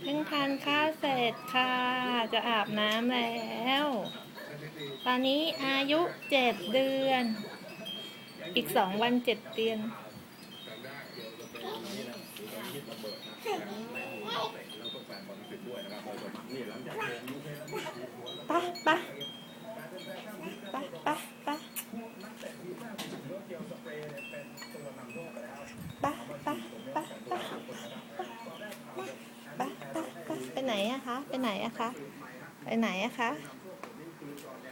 เพิ่งทานข้าวเสร็จค่ะ จะอาบน้ำแล้ว ตอนนี้อายุเจ็ดเดือน อีกสองวันเจ็ดเดือนไปไปไอะคะ ไปไหนอะคะ ไปไหนอะคะ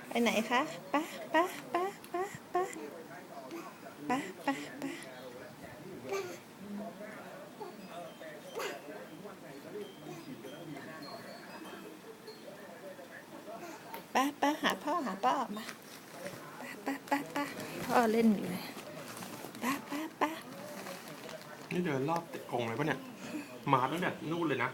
ไปไหนคะปไปไปไปไปไปไปไปไปไปะหาพ่อหาพ่อมาปไปไปไปพ่อเล่นอยู่เลยปไปไปะนี่เดินรอบตึกกงเลยปะเนี่ย มาตั้งแต่นู่นเลยนะ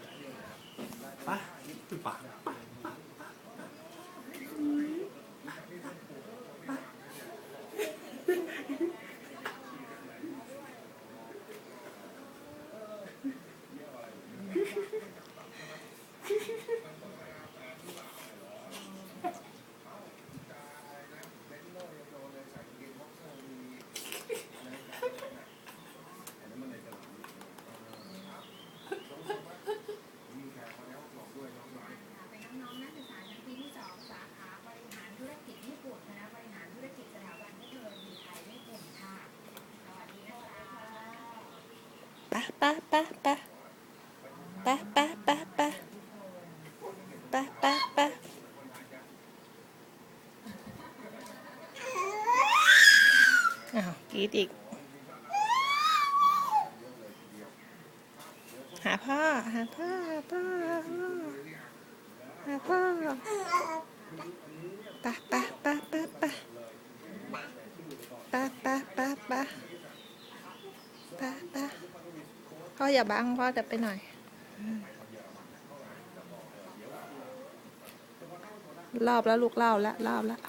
ปไปไปไปไปไปไปไปไปไปไปอ้าวกีดอีก หาพ่อ หาพ่อ หาพ่อ หาพ่อปไปไปไปไปไปไปไปไปไปไป พ่ออย่าบังพ่อจะไปหน่อย รอบแล้วลูกเล่าแล้วรอบแล้ว